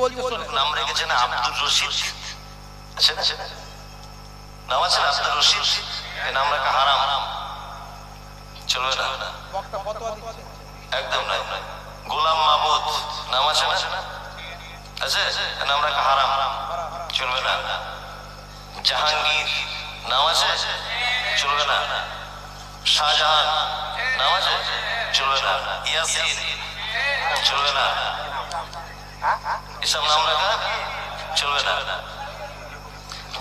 বলছে? শোনেন নাম রেখেছেন আব্দুর রশিদ। আছে না? নাম আছে আব্দুর রশিদ। এই নাম রাখা হারাম। চলবে না? বক্তা ফতোয়া দিচ্ছে। একদম নাই গোলাম মাহমুদ নাম আছে না? আছে? নাম রাখা হারাম। চলবে না। জাহাঙ্গীর। নাম আছে? চলবে না। শাহজাহান। নাম আছে? চলবে না। ইয়াসিন। চলবে না। এসব নাম রাখা চলবে না।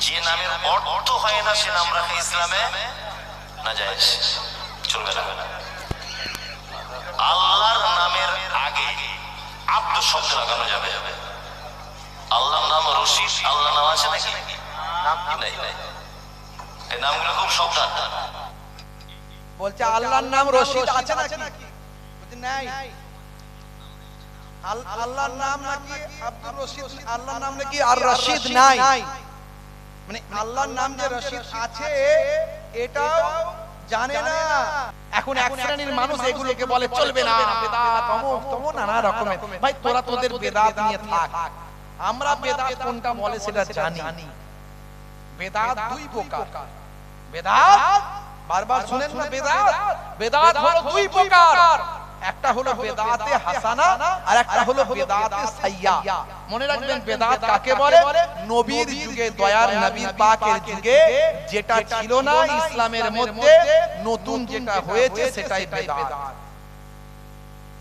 যে নামের অর্থ হয় না সে নাম রাখা ইসলামে না যায় চলবে না। আল্লাহর নামের আগে আব্দ শব্দ লাগানো যাবে। আল্লাহর নাম রশিদ আল্লাহ নাম আছে নাকি? নাই নাই। এই নামগুলো খুব শব্দ বলছে আল্লাহর নাম রশিদ আছে নাকি? নাই। আল্লাহর নাম নাকি আব্দুর রশিদ আল্লাহর নাম নাকি আর রশিদ নাই। মানে আল্লাহর নাম যে রশিদ আছে এটাও জানে না। এখন এক শ্রেণির মানুষ এগুলোকে বলে চলবে না বেদাত অমুক তমুক নানা রকমের। ভাই তোরা তোদের বেদাত নিয়ে থাক। আমরা বেদাত কোনটা বলে সেটা জানি। বেদাত দুই প্রকার। বেদাত? বারবার শুনেন না বেদাত? বেদাত? হলো দুই প্রকার। একটা হলো বেদাতে হাসানা আর একটা হলো বেদাতে সাইয়া। মনে রাখবেন বেদাত কাকে বলে? নবীর যুগে দয়ার নবী পাকের যুগে যেটা ছিল না ইসলামের মধ্যে নতুন যেটা হয়েছে সেটাই বেদাত।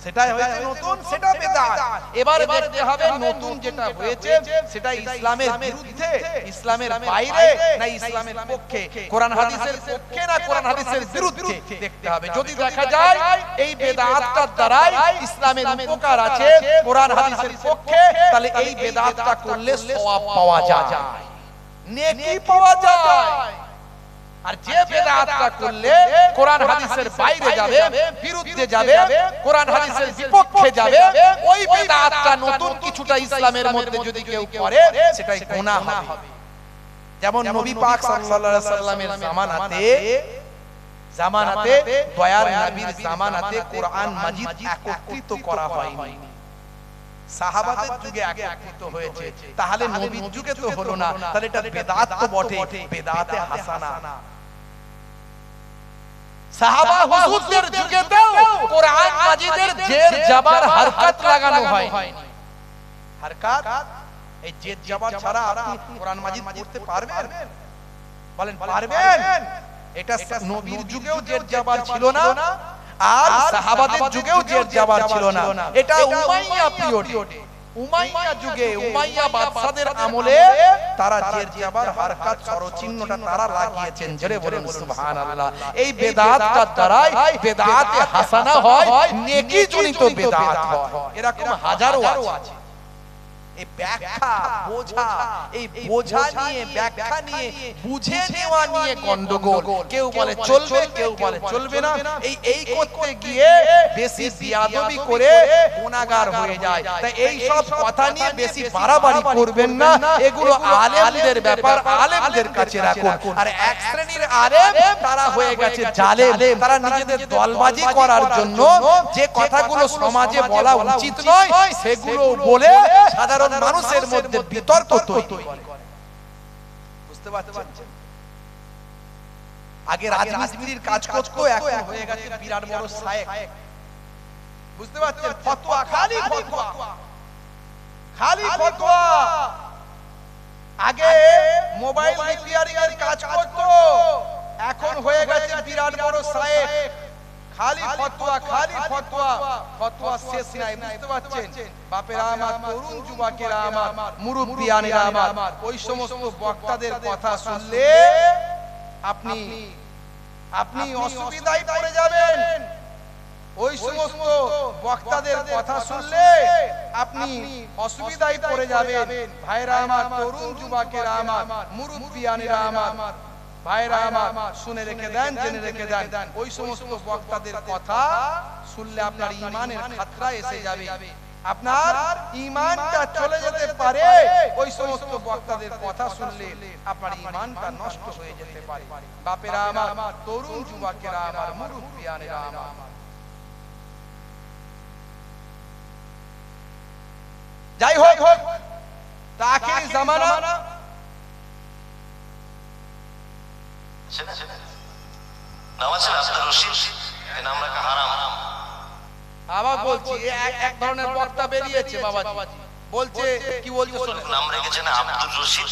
সেটাই হয়েছে নতুন সেটা বেদাত। এবার দেখতে হবে নতুন যেটা হয়েছে সেটা ইসলামের বিরুদ্ধে ইসলামের বাইরে না ইসলামের পক্ষে। কোরআন হাদিসের পক্ষে না কোরআন হাদিসের বিরুদ্ধে দেখতে হবে। যদি দেখা যায় এই বেদাতটার দ্বারাই ইসলামের উপকার আছে কোরআন হাদিসের পক্ষে তাহলে এই বেদাতটা করলে সওয়াব পাওয়া যায়। নেকি পাওয়া যায়। আর যে বেদাতটা করলে কোরআন হাদিসের বাইরে যাবে বিরুদ্ধে যাবে কোরআন হাদিসের বিপক্ষে যাবে ওই বেদাতটা নতুন কিছুটা ইসলামের মধ্যে যদি কেউ করে সেটাই গুনাহ হবে। যেমন নবী পাক সাল্লাল্লাহু আলাইহি সাল্লামের জামানাতে জামানাতে দয়ার নবীর জামানাতে কোরআন মাজিদ একত্রিত করা হয়নি। সাহাবাদের যুগে একত্রিত হয়েছে। তাহলে নবীর যুগে তো হলো না। তাহলে এটা বেদাত তো বটে বেদাতে হাসানা। সাহাবা হুজুরদের যুগেতেও কোরআন মাজিদের জের জাবার হরকত লাগানো হয়নি। হরকত? এই জের জাবার ছাড়া আপনি কোরআন মাজিদ পড়তে পারবেন? বলেন পারবেন? এটা নবীর যুগেও জের জাবার ছিল না। আর সাহাবাদের যুগেও জের জাবার ছিল না। এটা উমাইয়া পিরিয়ড। উমাইয়া যুগে উমাইয়া বাদশাদের আমলে তারা জের জাবার হারকাত স্বরচিহ্নটা তারা লাগিয়েছেন। জোরে বলুন সুবহানাল্লাহ। এই বেদাতটার দ্বারাই বেদাতে হাসানা হয় নেকি জনিত বেদাত হয়। এরকম হাজারো আছে। এই ব্যাখ্যা বোঝা এই বোঝা নিয়ে ব্যাখ্যা নিয়ে বুঝে নেওয়া নিয়ে গন্ডগোল। কেউ বলে চলবে কেউ বলে চলবে না। এই এই করতে গিয়ে বেশি বিয়াদবি করে গুনাহগার হয়ে যায়। তাই এই সব কথা নিয়ে বেশি বাড়াবাড়ি করবেন না। এগুলো আলেমদের ব্যাপার আলেমদের কাছে রাখুন। আর এক শ্রেণির আলেম তারা হয়ে গেছে জালেম। তারা নিজেদের দলবাজি করার জন্য যে কথাগুলো সমাজে বলা উচিত নয় সেগুলো বলে সাধারণ মানুষের মধ্যে বিতর্ক তৈরি করে। বুঝতে পারছেন? আগে রাজমিস্ত্রির কাজ করতো এখন হয়ে গেছে বিরাট বড় সাহেব। বুঝতে পারছেন? ফতোয়া খালি ফতোয়া। খালি ফতোয়া। আগে মোবাইল রিপেয়ারিং এর কাজ করতো। এখন হয়ে গেছে বিরাট বড় সাহেব। খালি ফতোয়া খালি ফতোয়া। ফতোয়া। শেষ নাই বুঝতে পারছেন? বাপেরা আমার তরুণ যুবকেরা আমার মুরব্বিয়ানেরা আমার। ওই সমস্ত বক্তাদের কথা শুনলে আপনি আপনি অসুবিধায় পড়ে যাবেন। ওই সমস্ত বক্তাদের কথা শুনলে আপনি অসুবিধায় পড়ে যাবেন। ভাইরা আমার তরুণ যুবকেরা আমার মুরব্বিয়ানেরা আমার। ভাইরা আমার শুনে রেখে দেন জেনে রেখে দেন। ওই সমস্ত বক্তাদের কথা শুনলে আপনার ইমানের খাতরা এসে যাবে। আপনার ইমানটা চলে যেতে পারে। ওই সমস্ত বক্তাদের কথা শুনলে আপনার ইমানটা নষ্ট হয়ে যেতে পারে। বাপেরা আমার তরুণ যুবকেরা আমার মুরব্বিয়ানেরা আমার। যাই হোক তাকে জামানা সেটা নাম আছে আব্দুর রশিদ এই নাম রাখা হারাম? আবার বলছি এক- এক ধরনের বক্তা বেরিয়েছে বাবাজি। বলছে কি বলছে নাম রেখেছেন আব্দুর রশিদ।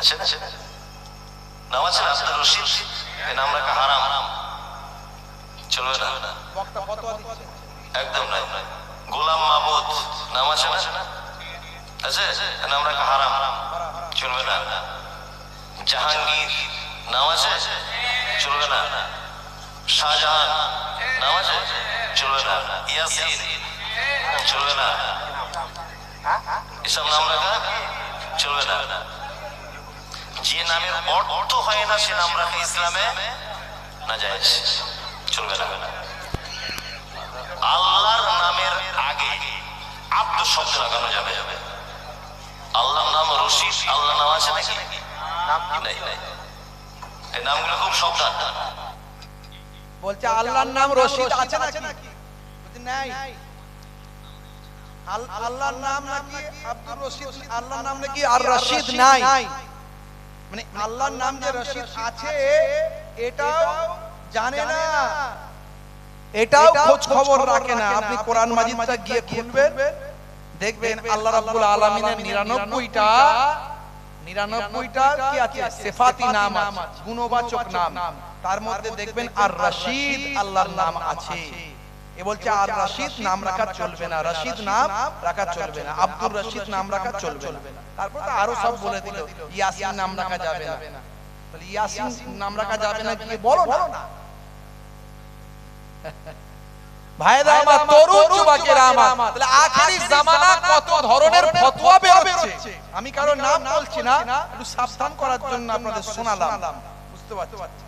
আছে না? নাম আছে আব্দুর রশিদ এই নাম রাখা হারাম? চলবে না। বক্তা ফতোয়া দিচ্ছে। একদম নাই গোলাম নাম আছে না? আছে? নাম রাখা হারাম? চলবে না। জাহাঙ্গীর নাম আছে? চলবে না। শাহজাহান নাম আছে? চলবে না। ইয়াসিন চলবে না। এসব নাম রাখা চলবে না। যে নামের অর্থ হয় না সে নাম রাখা ইসলামে। না যায়। চলবে না। আল্লাহর নামের আগে আব্দ শব্দ লাগানো যাবে। আল্লাহর নাম রশিদ। আল্লাহ নাম আছে নাকি? নাই নাই। এই নামগুলো খুব সাবধান। বলছে আল্লাহর নাম রশিদ আছে নাকি? বলছে নাই। আল্লাহর নাম নাকি আব্দুর রশিদ আল্লাহর নাম নাকি আর রশিদ নাই। মানে আল্লাহর নাম যে রশিদ আছে এটাও জানে না। এটাও খোঁজ খবর রাখে না। আপনি কোরআন মাজিদটা গিয়ে খুলবেন দেখবেন আল্লাহ রাব্বুল আলামিনের 99টা 99টা কি আছে? সিফাতি নাম আছে গুণবাচক নাম। তার মধ্যে দেখবেন আর রশিদ আল্লাহর নাম আছে। এ বলছে আর রশিদ নাম রাখা চলবে না। রশিদ নাম রাখা চলবে না। আব্দুর রশিদ নাম রাখা চলবে না। তারপর তো আরও সব বলে দিল ইয়াসিন নাম রাখা যাবে না। ইয়াসিন নাম রাখা যাবে না কি বলো না। ভাইরা আমার তরুণ যুবকেরা আমার তাহলে আখেরি জামানা কত ধরনের ফতোয়া আমি কারও নাম বলছি না একটু সাবধান করার জন্য আপনাদের শোনালাম। বুঝতে পারছি।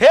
হে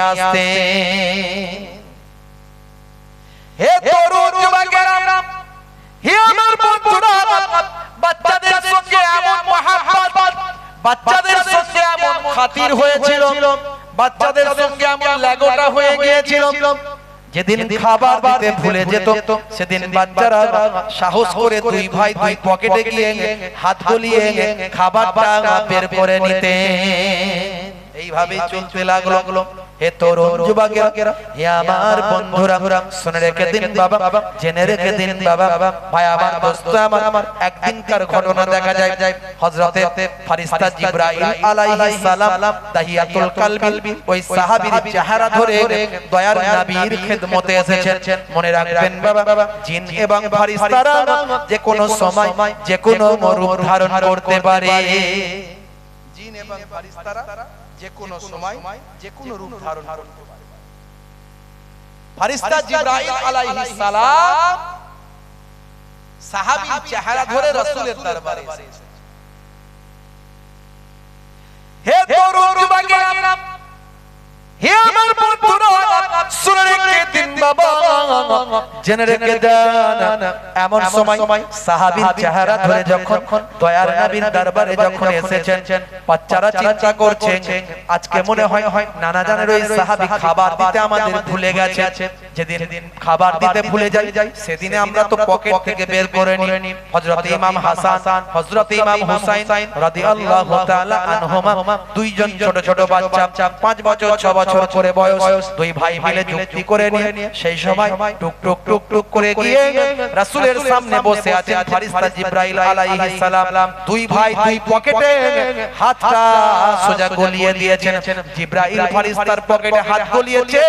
আসতেন হে তরুণ যুবকেরা হে আমার বন্ধুরা বাচ্চাদের সঙ্গে এমন মহাব্বত বাচ্চাদের সঙ্গে এমন খাতির হয়েছিল বাচ্চাদের সঙ্গে এমন লাগোটা হয়ে গিয়েছিল। যেদিন খাবার দিতে ভুলে যেত সেদিন বাচ্চারা সাহস করে দুই ভাই দুই পকেটে গিয়ে হাত গলিয়ে খাবারটা বের করে নিতে এইভাবে চলতে লাগল। হে তরুণ যুবকেরা, হে আমার বন্ধুরা, শুনে রেখে দিন বাবা, জেনে রেখে দিন বাবা। ভাই, আমার দোস্ত, আমার আমার একদিনকার ঘটনা দেখা যায়। যায় হযরতে ফারিস্তা জিবরাইল আলাইহিস সালাম তাহিয়াতুল কালবি, ওই সাহাবীর চেহারা ধরে দয়ার নবীর খেদমতে এসেছেন। মনে রাখবেন বাবা, জিন এবং ফারিস্তারা যে কোনো সময় যে কোনো রূপ ধারণ করতে পারে। জিন এবং ফারিস্তারা যে কোনো সময় যে কোনো রূপ ধারণ করতে পারে। ফারিস্তা জিব্রাইল আলাইহিস সালাম সাহাবী চেহারা ধরে রাসূলের দরবারে এসেছে। হে তরুণ যুবকেরা হে আমার বন্ধুরা শুনে রেখে দিন বাবা। জেনে রেখে দেন এমন সময় সাহাবীর চেহারা ধরে যখন দয়ার নবীর দরবারে যখন এসেছেন বাচ্চারা চিন্তা করছে আজকে মনে হয় হয় নানা জানের ওই সাহাবী খাবার দিতে আমাদের ভুলে গেছে। যেদিন খাবার দিতে ভুলে যাই সেদিনে আমরা তো পকেট থেকে বের করে নিই। হযরত ইমাম হাসান হযরত ইমাম হুসাইন রাদিয়াল্লাহু তাআলা আনহুমা। দুইজন ছোট ছোট বাচ্চা পাঁচ বছর ছ বছর করে বয়স। দুই ভাই মিলে যুক্তি করে নিয়ে সেই সময় টুক টুক টুক টুক করে গিয়ে রাসূলের সামনে বসে আছেন ফারিস্তা জিবরাইল আলাইহিস সালাম। দুই ভাই দুই পকেটে হাতটা সোজা গলিয়ে দিয়েছেন জিবরাইল ফারিস্তার পকেটে হাত গলিয়েছে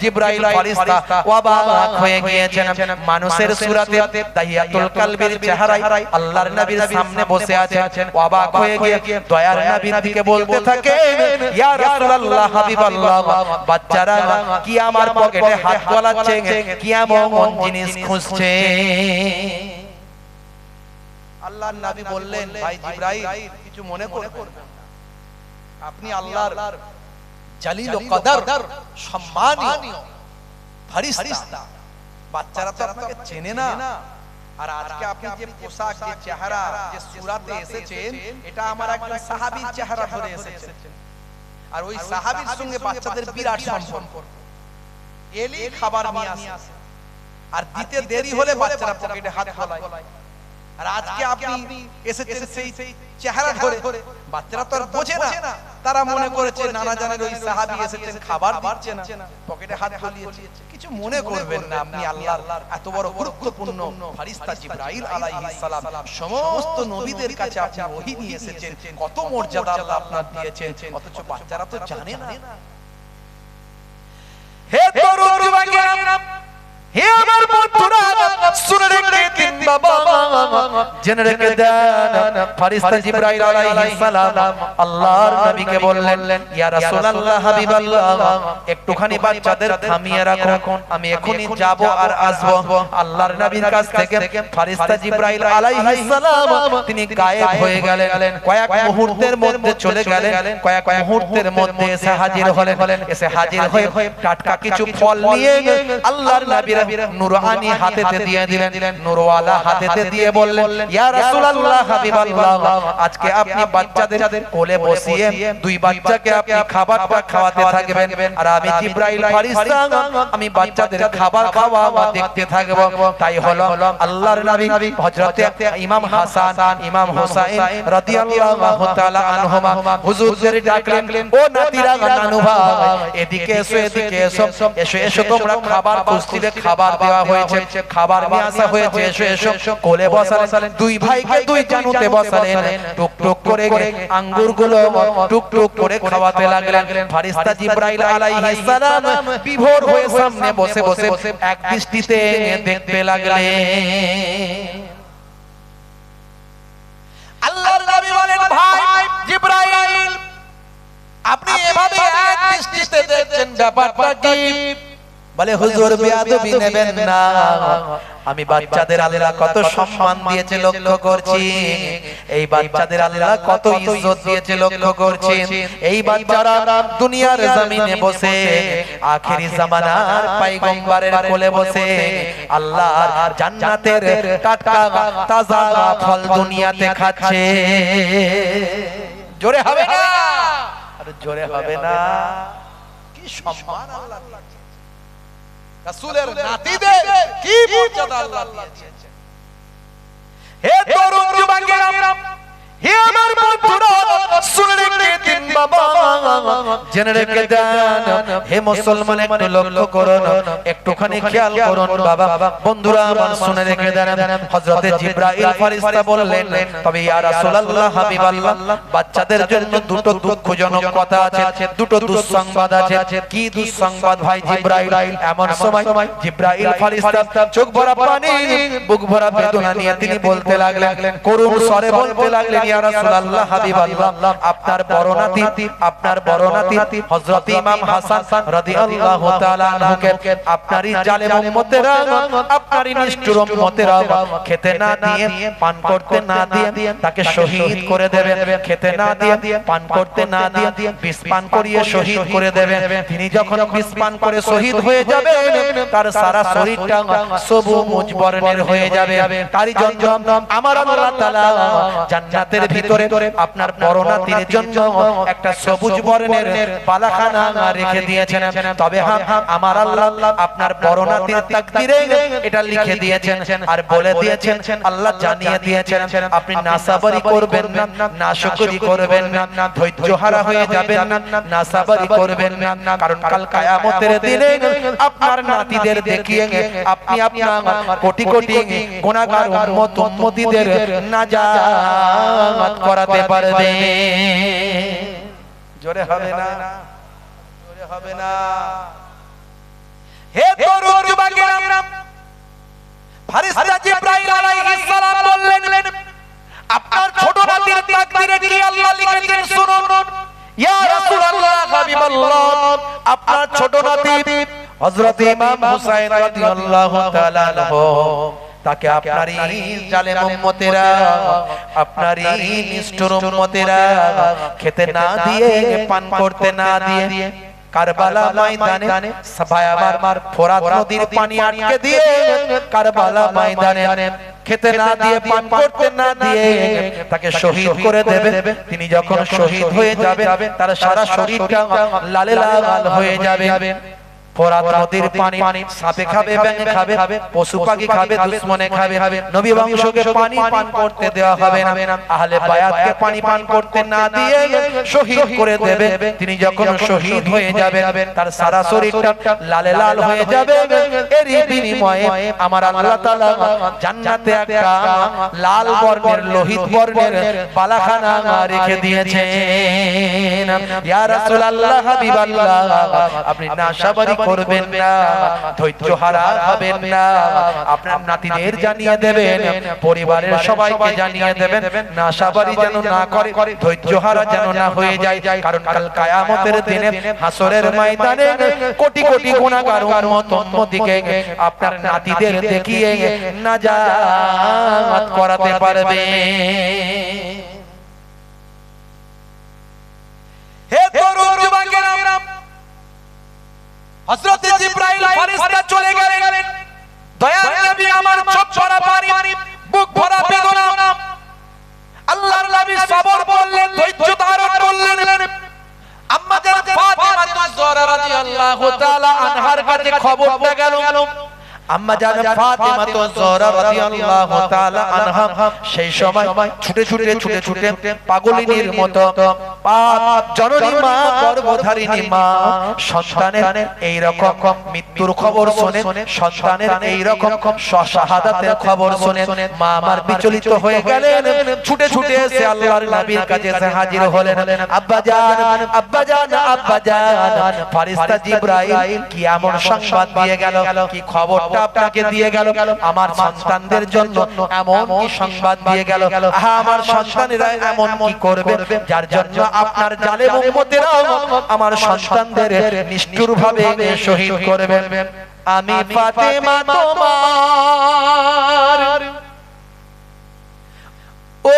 জিবরাইল ফারিস্তা অবাক হয়ে গিয়েছেন। মানুষের সুরাতে তাহিয়াতুল কালবির চেহারায় আল্লাহর নবীর সামনে বসে আছেন। অবাক হয়ে গিয়ে দয়ার নবীর দিকে বলতে থাকে ইয়া রাসূলুল্লাহ হাবিবাল্লাহ বাচ্চারা কি আমার পকেটে হাত গলাচ্ছে কি এমন জিনিস খুঁজছে? আল্লাহর নবী বললেন ভাই জিব্রাইল কিছু মনে করবেন আপনি আল্লাহর জালিল ও কদর সম্মানীয়। ফরিস্তা। বাচ্চারা তো আপনাকে চেনে না। আর আজকে আপনি যে পোশাক যে চেহারা যে সুরাতে এসেছেন এটা আমার একজন সাহাবীর চেহারা ধরে এসেছেন। আর ওই সাহাবীর সঙ্গে বাচ্চাদের বিরাট সম্পর্ক। এলি খাবার নিয়ে আসে। আর দিতে দেরি হলে বাচ্চারা পকেটে হাত ফলায় আর আজকে আপনি এসেছেন সেই চেহারা ধরে। বাচ্চারা তো আর বোঝে না। তারা মনে করেছে নানা জানের ওই সাহাবী এসেছেন খাবার দিচ্ছে না পকেটে হাত ফলিয়েছে কিছু মনে করবেন না আপনি আল্লাহর এত বড় গুরুত্বপূর্ণ ফারিস্তা জিবরাইল আলাইহিস সালাম। সমস্ত নবীদের কাছে আপনি ওহী নিয়ে এসেছেন কত মর্যাদা আল্লাহ আপনার দিয়েছেন অথচ বাচ্চারা তো জানে না। হে তরুণ যুবকেরা হে আমার বন্ধুরা, শুনে রেখে দিন বাবা। জেনে রেখে দেন, ফেরেশতা জিবরাইল আলাইহিস সালাম আল্লাহর নবীকে বললেন, ইয়া রাসূলুল্লাহ, হাবিবাল্লাহ, একটুখানি বাচ্চাদের থামিয়ে রাখুন আমি এখনি যাব আর আসব। আল্লাহর নবীর কাছ থেকে ফেরেশতা জিবরাইল আলাইহিস সালাম, তিনি গায়েব হয়ে গেলেন। কয়েক মুহূর্তের মধ্যে চলে গেলেন। কয়েক মুহূর্তের মধ্যে এসে হাজির হলেন। এসে হাজির হয়ে টাটকা কিছু ফল নিয়ে আল্লাহর নবীর নুরআনি হাতেতে দিয়ে দিলেন নুরওয়ালা হাতেতে দিয়ে বললেন ইয়া রাসূলুল্লাহ হাবিবাল্লাহ আজকে আপনি বাচ্চাদের কোলে বসিয়ে দুই বাচ্চাকে আপনি খাবারটা খাওয়াতে থাকবেন। আর আমি জিবরাইল ফারিস্তা আমি বাচ্চাদের খাবার খাওয়া দেখতে থাকব। তাই হলো আল্লাহর নবী হযরতে ইমাম হাসান ইমাম হুসাইন রাদিয়াল্লাহু তাআলা আনহুমা। হুজুরদের ডাকলেন ও নাতিরা নানু ভাই এদিকে এসো এদিকে এসো এসো এসো তোমরা খাবার কুস্তিতে খাবার দেওয়া হয়েছে খাবার নিয়ে আসা হয়েছে এসো এসো কোলে বসালেন দুই ভাইকে দুই জানুতে বসালেন টুক টুক করে আঙ্গুরগুলো টুক টুক করে খাওয়াতে লাগলেন ফারিস্তা জিবরাইল আলাইহিস সালাম বিভোর হয়ে সামনে বসে বসে এক দৃষ্টিতে দেখতে লাগলেন। আল্লাহর নবী বলেন ভাই জিবরাইল আপনি এভাবে এক দৃষ্টিতে দেখছেন ব্যাপারটা কি? বলে হুজুর বেয়াদবি নেবেন না। আমি বাচ্চাদের আল্লাহ কত সম্মান দিয়েছে লক্ষ্য করছি। এই বাচ্চাদের আল্লাহ কত ইজ্জত দিয়েছে লক্ষ্য করছি। এই বাচ্চারা দুনিয়ার জমিনে বসে আখেরি জামানার পয়গম্বরের কোলে বসে আল্লাহর জান্নাতের টাটকা তাজা ফল দুনিয়াতে খাচ্ছে। জোরে হবে না? আরে জোরে হবে না? কি সম্মান আল্লাহ রাসূলের নাতিদের কি মর্যাদা আল্লাহ দিয়েছে হে তরুণ যুবকেরা হে আমার বন্ধুরা শুনে রেখে দিন বাবা। জেনে রেখে দেন হে মুসলমান একটু লক্ষ্য করুন একটুখানি খেয়াল করুন বাবা। বন্ধুরা আমার শুনে রেখে দেন হযরতে জিবরাইল ফেরেশতা বললেন তবে ইয়া রাসূলুল্লাহ হাবিবাল্লাহ বাচ্চাদের জন্য দুটো দুঃখজনক কথা আছে দুটো দুঃসংবাদ আছে। কি দুঃসংবাদ ভাই জিবরাইল? এমন সময় জিবরাইল ফেরেশতা চোখ ভরা পানি বুক ভরা বেদনা নিয়ে তিনি বলতে লাগলেন করুণ স্বরে বলতে লাগলেন খেতে না দিয়ে, পান করতে না দিয়ে, তাকে শহীদ করে দেবে খেতে না দিয়ে, পান করতে না দিয়ে, বিষ করিয়ে শহীদ করে দেবে তিনি যখন বিষ করে শহীদ হয়ে যাবে তার সারা শরীরটা সবুজ বর্ণের হয়ে যাবে। তারই জন্য আমার জান্নাতের ভিতরে আপনার বড় নাতির জন্য একটা সবুজ বর্ণের পালাখানা রেখে দিয়েছেন। তবে হ্যাঁ আমার আল্লাহ আপনার নাতির তাকদিরে এটা লিখে দিয়েছেন আর বলে দিয়েছেন আল্লাহ জানিয়ে দিয়েছেন আপনি নাসাবারি করবেন না নাশকরি করবেন না ধৈর্য হারা হয়ে যাবেন না নাসাবারি করবেন না কারণ কাল কিয়ামতের দিনে আপনার নাতিদের দেখিয়ে আপনি আপনার কোটি কোটি গুনাহগার উম্মত উম্মতিদের নাজাত করাতে পারবে। জোরে হবে না। জোরে হবে না। হে তরুণ যুবকেরা ফেরেশতা জিবরাইল আলাইহিস সালাম বললেন আপনার ছোট নাতির তাকদীরে কি আল্লাহ লিখেছেন শুনুন। ইয়া রাসূলুল্লাহ হাবিবাল্লাহ আপনার ছোট নাতি হযরত ইমাম হুসাইন রাদিয়াল্লাহু তাআলা আনহু। তাকে আপনারই জালেম উম্মতেরা আপনারই নিষ্ঠুর উম্মতেরা খেতে না দিয়ে পান করতে না দিয়ে কারবালা ময়দানে সবাই আমার মার ফোরাত নদীর পানি আটকে দিয়ে কারবালা ময়দানে খেতে না দিয়ে পান করতে না দিয়ে তাকে শহীদ করে দেবে তিনি যখন শহীদ হয়ে যাবে তার সারা শরীরটা লালে লাল হয়ে যাবে। ফোরাত নদীর পানি সাপে খাবে ব্যাঙে খাবে পশু পাখি খাবে দুশ্মনে খাবে নবী বংশকে পানি পান করতে দেওয়া হবে না। আহলে বায়াতকে পানি পান করতে না দিয়ে শহীদ করে দেবে তিনি যখন শহীদ হয়ে যাবে তার সারা শরীরটা লালে লাল হয়ে যাবে। এরই বিনিময়ে আমার আল্লাহ তাআলা জান্নাতে একটা লাল বর্ণের লোহিত বর্ণের বালাখানা রেখে দিয়েছেন। ইয়া রাসূলুল্লাহ হাবিবাল্লাহ। আপনি নাশাবারি করবেন না, ধৈর্য হারা হবেন না। আপনার নাতিদের জানিয়ে দেবেন, পরিবারের সবাইকে জানিয়ে দেবেন নাশাবারি যেন না করে, ধৈর্য হারা যেন না হয়ে যায়। কারণ কাল কায়ামতের দিনে হাসরের ময়দানে কোটি কোটি গুণাগার উম্মত দিকে আপনার নাতিদের দেখিয়ে নাজাত করাতে খবরটা গেল। আম্মা জান ফাতিমা তো জোহরা রাদিয়াল্লাহু তাআলা আনহা। সেই সময় ছুটে ছুটে ছুটে ছুটে পাগলিনীর মতো পাপ জননী মা গর্ভধারিণী মা সন্তানের এই রকম মৃত্যুর খবর শুনে সন্তানের এই রকম শাহাদাতের খবর শুনে মা আমার বিচলিত হয়ে গেলেন ছুটে ছুটে এসে আল্লাহর নবীর কাছে এসে হাজির হলেন আব্বা জান আব্বা জান আব্বা জান ফেরেশতা জিবরাইল কি এমন সংবাদ দিয়ে গেল কি খবরটা আপনাকে দিয়ে গেল আমার সন্তানদের জন্য এমন কি সংবাদ দিয়ে গেল আহা আমার সন্তানেরা এমন কি করবে যার জন্য আপনার জালে উম্মতেরা আমার সন্তানদের নিষ্ঠুরভাবে শহীদ করবে আমি ফাতেমা তোমার। ও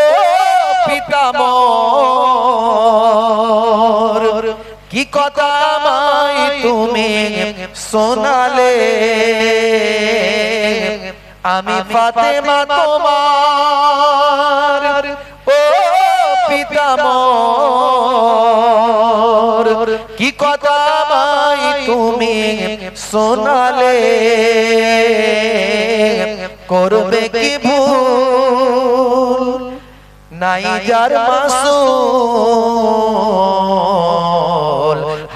পিতামর কি কথা আমায় তুমি শোনালে? আমি ফাতেমা তোমার। পিতামর কি কথা আমায় তুমি শোনালে? করবে কি ভুল? নাই যার মাসুল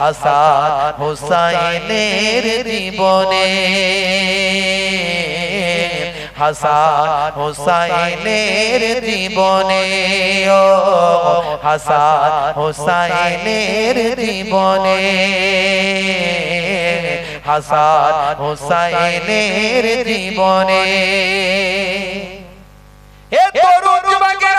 হাসান হুসাইনের জীবনে। হাসান হুসাইনের জীবনে ও হাসান হুসাইনের জীবনে। হাসান হুসাইনের জীবনে। এ তরুণ যুবকেরা